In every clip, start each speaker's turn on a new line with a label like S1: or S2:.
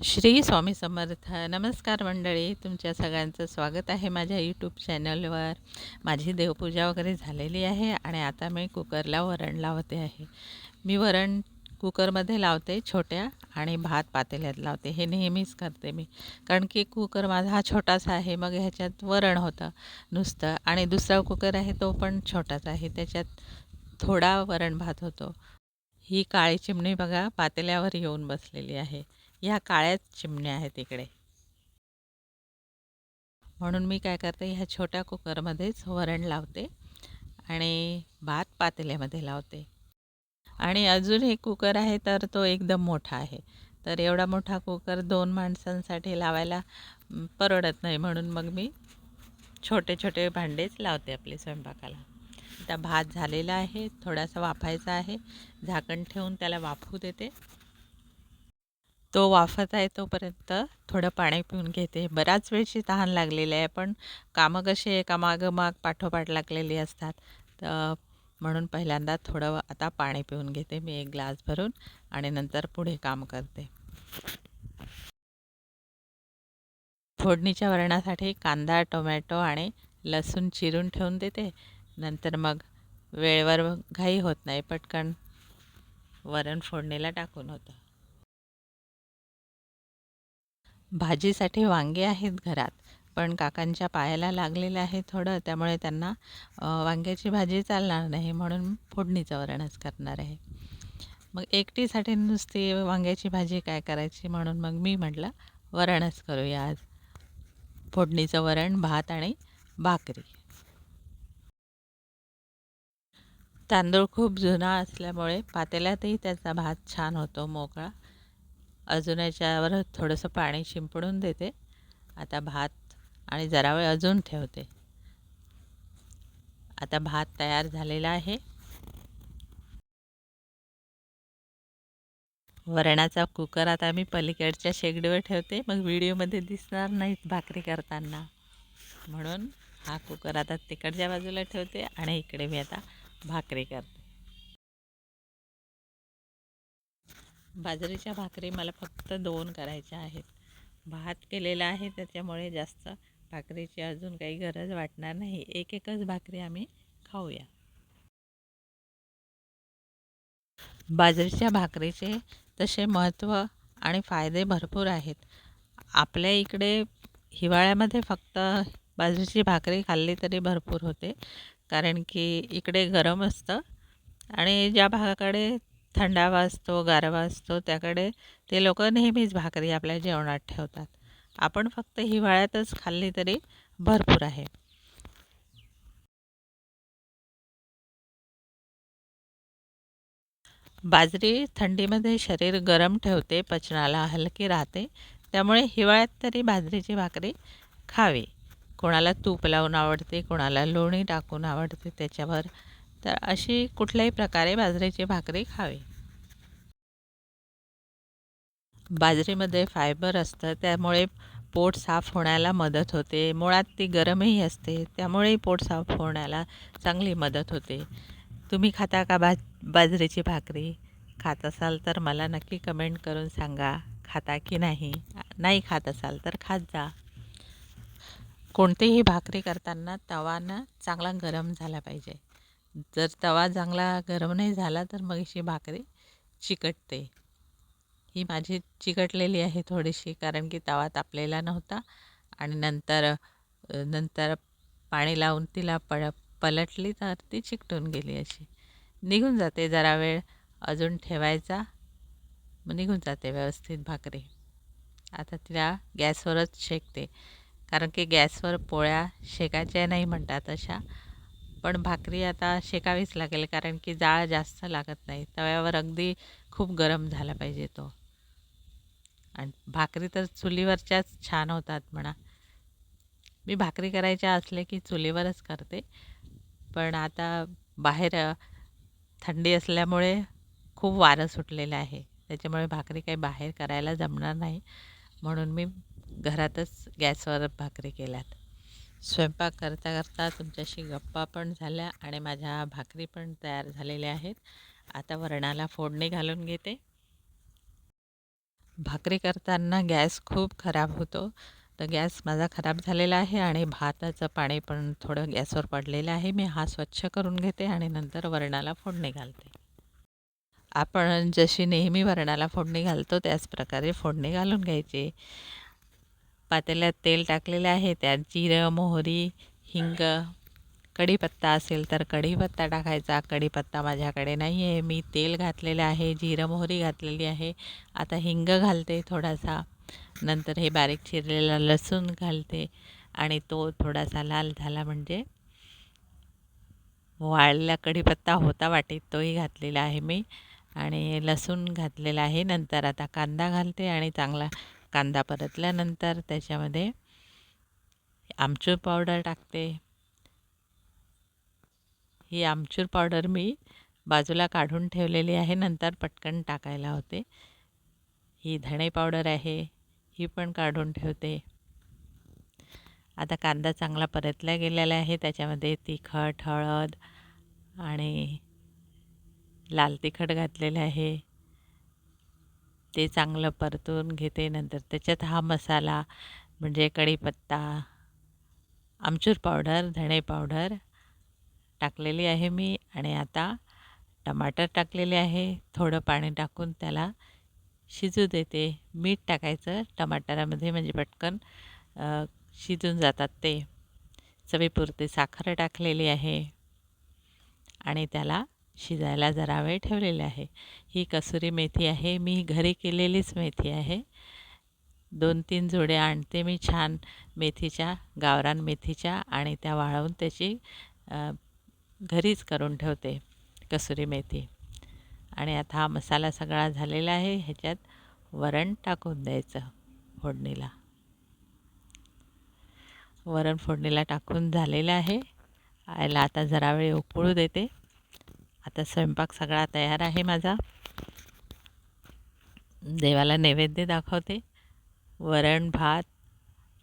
S1: श्री स्वामी समर्थ. नमस्कार मंडळी. तुमच्या सगळ्यांचं स्वागत आहे माझ्या यूट्यूब चॅनलवर माझी देवपूजा वगैरे झालेली आहे आणि आता मी कुकरला वरण लावते आहे. मी वरण कुकरमध्ये लावते छोट्या आणि भात पातेल्यात लावते. हे नेहमीच करते मी. कारण की कुकर माझा हा छोटासा आहे. मग ह्याच्यात वरण होतं नुसतं. आणि दुसरा कुकर आहे तो पण छोटाच आहे. त्याच्यात थोडा वरण भात होतो. ही काळी चिमणी बघा पातेल्यावर येऊन बसलेली आहे. ह्या काळ्याच चिमण्या आहेत इकडे. म्हणून मी काय करते ह्या छोट्या कुकरमध्येच वरण लावते आणि भात पातेल्यामध्ये लावते. आणि अजून एक कुकर आहे तर तो एकदम मोठा आहे. तर एवढा मोठा कुकर दोन माणसांसाठी लावायला परवडत नाही. म्हणून मग मी छोटे छोटे भांडेच लावते आपले स्वयंपाकाला. आता भात झालेला आहे थोडासा वाफायचा आहे. झाकण ठेवून त्याला वाफू देते. तो वाफत आहे तोपर्यंत थोडं पाणी पिऊन घेते. बराच वेळची तहान लागलेली आहे पण कामं कशी एका माग पाठोपाठ लागलेली असतात. तर म्हणून पहिल्यांदा थोडं आता पाणी पिऊन घेते मी एक ग्लास भरून आणि नंतर पुढे काम करते. फोडणीच्या वरणासाठी कांदा टोमॅटो आणि लसूण चिरून ठेवून देते. नंतर मग वेळेवर घाई होत नाही पटकन वरण फोडणीला टाकून होतं. भाजीसाठी वांगे आहेत घरात पण काकांच्या पायाला लागलेलं आहे थोडं त्यामुळे त्यांना वांग्याची भाजी चालणार नाही म्हणून फोडणीचं वरणच करणार आहे. मग एकटीसाठी नुसती वांग्याची भाजी काय करायची म्हणून मग मी म्हटलं वरणच करूया आज. फोडणीचं वरण भात आणि भाकरी. तांदूळ खूप जुना असल्यामुळे पातेल्यातही त्याचा भात छान होतो मोकळा. अजून याच्यावर थोडंसं पाणी शिंपडून देते. आता भात आणि जरा वेळ अजून ठेवते. आता भात तयार झालेला आहे. वरणाचा कुकर आता मी पलीकडच्या शेगडीवर ठेवते. मग व्हिडिओमध्ये दिसणार नाहीत भाकरी करताना. म्हणून हा कुकर आता तिकडच्या बाजूला ठेवते आणि इकडे मी आता भाकरी करते. बाजरीच्या भाकरी मला फक्त दोन करायच्या आहेत. भात केलेला आहे त्याच्यामुळे जास्त भाकरीची अजून काही गरज वाटणार नाही. एक एकच भाकरी आम्ही खाऊया. बाजरीच्या भाकरीचे तसे महत्त्व आणि फायदे भरपूर आहेत. आपल्या इकडे हिवाळ्यामध्ये फक्त बाजरीची भाकरी खाल्ली तरी भरपूर होते. कारण की इकडे गरम असतं आणि ज्या भागाकडे थंडावा असतो गारवा असतो त्याकडे ते लोक नेहमीच भाकरी आपल्या जेवणात ठेवतात. आपण फक्त हिवाळ्यातच खाल्ली तरी भरपूर आहे. बाजरी थंडीमध्ये शरीर गरम ठेवते पचनाला हलकी राहते. त्यामुळे हिवाळ्यात तरी बाजरीची भाकरी खावी. कोणाला तूप लावून आवडते कोणाला लोणी टाकून आवडते त्याच्यावर तर अशी कुठल्याही प्रकारे बाजरीची भाकरी खावी. बाजरीमध्ये फायबर असतं त्यामुळे पोट साफ होण्याला मदत होते. मुळात ती गरमही असते त्यामुळेही पोट साफ होण्याला चांगली मदत होते. तुम्ही खाता का बाज बाजरीची भाकरी? खात असाल तर मला नक्की कमेंट करून सांगा. खाता की नाही? नाही खात असाल तर खात जा. कोणतीही भाकरी करताना तवानं चांगला गरम झाला पाहिजे. जर तवा चांगला गरम नाही झाला तर मग अशी भाकरी चिकटते. ही माझी चिकटलेली आहे थोडीशी कारण की तवा तापलेला नव्हता आणि नंतर नंतर पाणी लावून तिला पळ पलटली तर ती चिकटून गेली अशी. निघून जाते जरा वेळ अजून ठेवायचा. मग निघून जाते व्यवस्थित भाकरी. आता तिला गॅसवरच शेकते. कारण की गॅसवर पोळ्या शेकायच्या नाही म्हणतात अशा. पण भाकरी आता शेकावीच लागेल कारण की जाळ जास्त लागत नाही. तव्यावर अगदी खूप गरम झाला पाहिजे तो. आणि भाकरी तर चुलीवरच्याच छान होतात म्हणा. मी भाकरी करायच्या असले की चुलीवरच करते. पण आता बाहेर थंडी असल्यामुळे खूप वारं सुटलेलं आहे. त्याच्यामुळे भाकरी काही बाहेर करायला जमणार नाही. म्हणून मी घरातच गॅसवर भाकरी केल्यात. स्वयंपाक करता करता तुमच्याशी गप्पा पण झाल्या आणि माझ्या भाकरी पण तयार झालेल्या आहेत. आता वरणाला फोडणी घालून घेते. भाकरी करताना गॅस खूप खराब होतो. तर गॅस माझा खराब झालेला आहे आणि भाताचं पाणी पण थोडं गॅसवर पडलेलं आहे. मी हा स्वच्छ करून घेते आणि नंतर वरणाला फोडणी घालते. आपण जशी नेहमी वरणाला फोडणी घालतो त्याचप्रकारे फोडणी घालून घ्यायची. पातेल्यात तेल टाकलेले आहे. त्यात जिरं मोहरी हिंग कढीपत्ता असेल तर कढीपत्ता टाकायचा. कढीपत्ता माझ्याकडे नाही आहे मी तेल घातलेलं आहे जिरं मोहरी घातलेली आहे. आता हिंग घालते थोडासा. नंतर हे बारीक चिरलेला लसूण घालते आणि तो थोडासा लाल झाला म्हणजे वाळलेला कढीपत्ता होता वाटीत तोही घातलेला आहे मी. आणि लसूण घातलेला आहे. नंतर आता कांदा घालते आणि चांगला कांदा परतल्यानंतर त्याच्यामध्ये आमचूर पावडर टाकते. ही आमचूर पावडर मी बाजूला काढून ठेवलेली आहे. नंतर पटकन टाकायला होते. ही धणे पावडर आहे. ही पण काढून ठेवते. आता कांदा चांगला परतला गेलेला आहे. त्याच्यामध्ये तिखट हळद आणि लाल तिखट घातलेलं आहे. ते चांगलं परतून घेते. नंतर त्याच्यात हा मसाला म्हणजे कढीपत्ता आमचूर पावडर धणे पावडर टाकलेली आहे मी. आणि आता टमाटर टाकलेले आहे. थोडं पाणी टाकून त्याला शिजू देते. मीठ टाकायचं टमाटरामध्ये म्हणजे पटकन शिजून जातात ते. चवीपुरते साखर टाकलेली आहे. आणि त्याला शिजायला जरा वेळ ठेवलेले आहे. ही कसुरी मेथी आहे. मी घरी केलेलीच मेथी आहे. दोन तीन जोड्या आणते मी छान मेथीच्या गावरान मेथीच्या आणि त्या वाळवून त्याची घरीच करून ठेवते कसुरी मेथी. आणि आता हा मसाला सगळा झालेला आहे. ह्याच्यात वरण टाकून द्यायचं फोडणीला. वरण फोडणीला टाकून झालेलं आहे. याला आता जरा वेळ उकळू देते. आता स्वयंपाक सगळा तयार आहे माझा. देवाला नैवेद्य दाखवते. वरण भात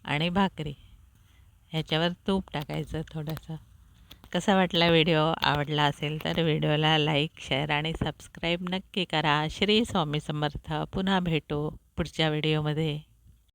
S1: आणि भाकरी. ह्याच्यावर तूप टाकायचं थोडंसं. कसा वाटला व्हिडिओ? आवडला असेल तर व्हिडिओला लाईक शेअर आणि सबस्क्राईब नक्की करा. श्री स्वामी समर्थ. पुन्हा भेटू पुढच्या व्हिडिओमध्ये.